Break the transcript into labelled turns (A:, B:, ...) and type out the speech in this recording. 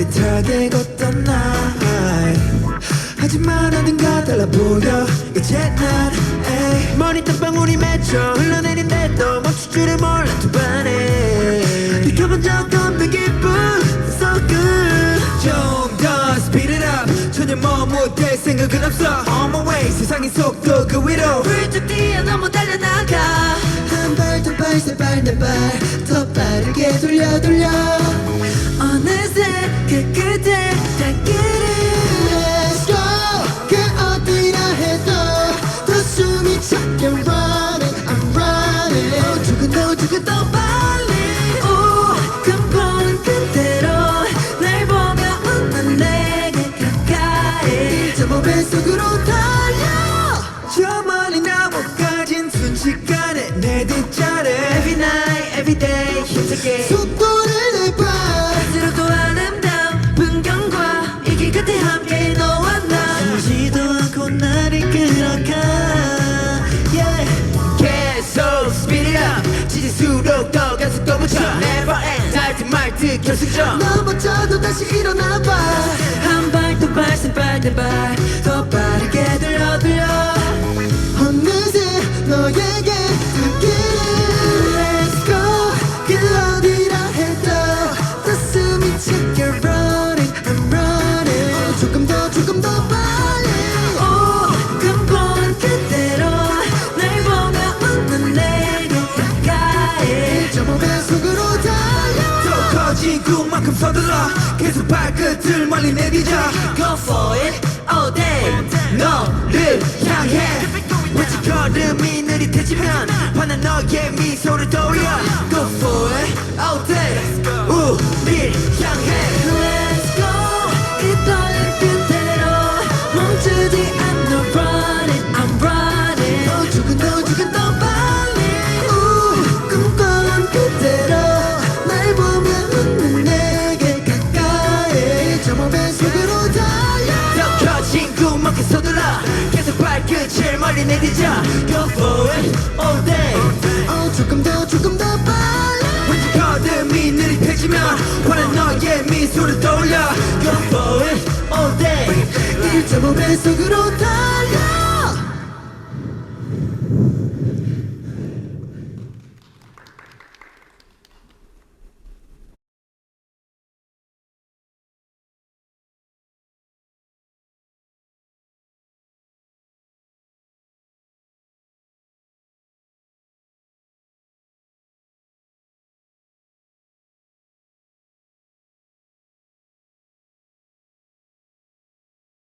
A: 있었던 날 하지만 어딘가 달라 보여. 이제 난 에이 머리 땀 방울이 맺혀 흘러내린데도 멈출 줄을 몰라 두 번에. 느껴본 적 없는 기분 So good 좀더 speed it up. 전혀 머무될 생각은 없어. On my way 세상의 속도 그 위로.
B: 훌쩍 뛰어넘어 달려나가.
A: 한 발 두 발 세 발 네발더 빠르게 돌려 뒷자리
B: Every night every day 힘차게.
A: 속도를 내봐 말듯 결승점 넘어져도 다시 일어나봐.
B: 한 발 두발세발네발
A: 꿈만큼 서둘러 계속 발끝을 멀리 내디뎌
B: Go for it all day.
A: 너를 향해. 외치 걸음이 느릿해지면 환한 너의 미소를 떠올려. Go for it all day. 우릴 향해.
B: Let's go. 이 떨림 그대로 멈추지 않는
A: 빨리 내딛어 Go for it all day. 어 조금 더 조금 더 빨리. 왠지 걸음이 느릿해지면 환한 너의 미소를 떠올려. Go for it all day. 1.5배속